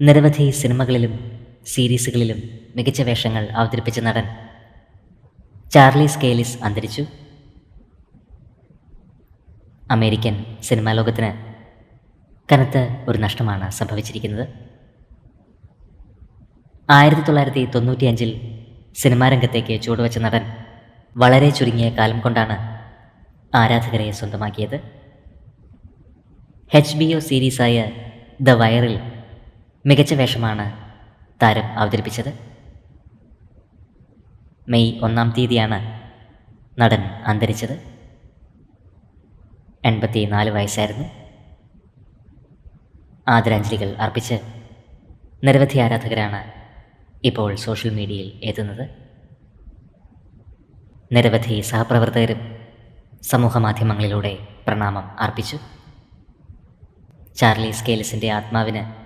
നിരവധി സിനിമകളിലും സീരീസുകളിലും മികച്ച വേഷങ്ങൾ അവതരിപ്പിച്ച നടൻ ചാർലി സ്കേലിസ് അന്തരിച്ചു. അമേരിക്കൻ സിനിമാ ലോകത്തിന് കനത്ത ഒരു നഷ്ടമാണ് സംഭവിച്ചിരിക്കുന്നത്. ആയിരത്തി തൊള്ളായിരത്തി തൊണ്ണൂറ്റിയഞ്ചിൽ സിനിമാ രംഗത്തേക്ക് ചുവടുവെച്ച നടൻ വളരെ ചുരുങ്ങിയ കാലം കൊണ്ടാണ് ആരാധകരെ സ്വന്തമാക്കിയത്. എച്ച് ബി ഒ സീരീസായ ദ വയറിൽ മികച്ച വേഷമാണ് താരം അവതരിപ്പിച്ചത്. മെയ് ഒന്നാം തീയതിയാണ് നടൻ അന്തരിച്ചത്. എൺപത്തി നാല് വയസ്സായിരുന്നു. ആദരാഞ്ജലികൾ അർപ്പിച്ച് നിരവധി ആരാധകരാണ് ഇപ്പോൾ സോഷ്യൽ മീഡിയയിൽ എത്തുന്നത്. നിരവധി സഹപ്രവർത്തകരും സമൂഹമാധ്യമങ്ങളിലൂടെ പ്രണാമം അർപ്പിച്ചു. ചാർലി സ്കേലസിന്റെ ആത്മാവിന്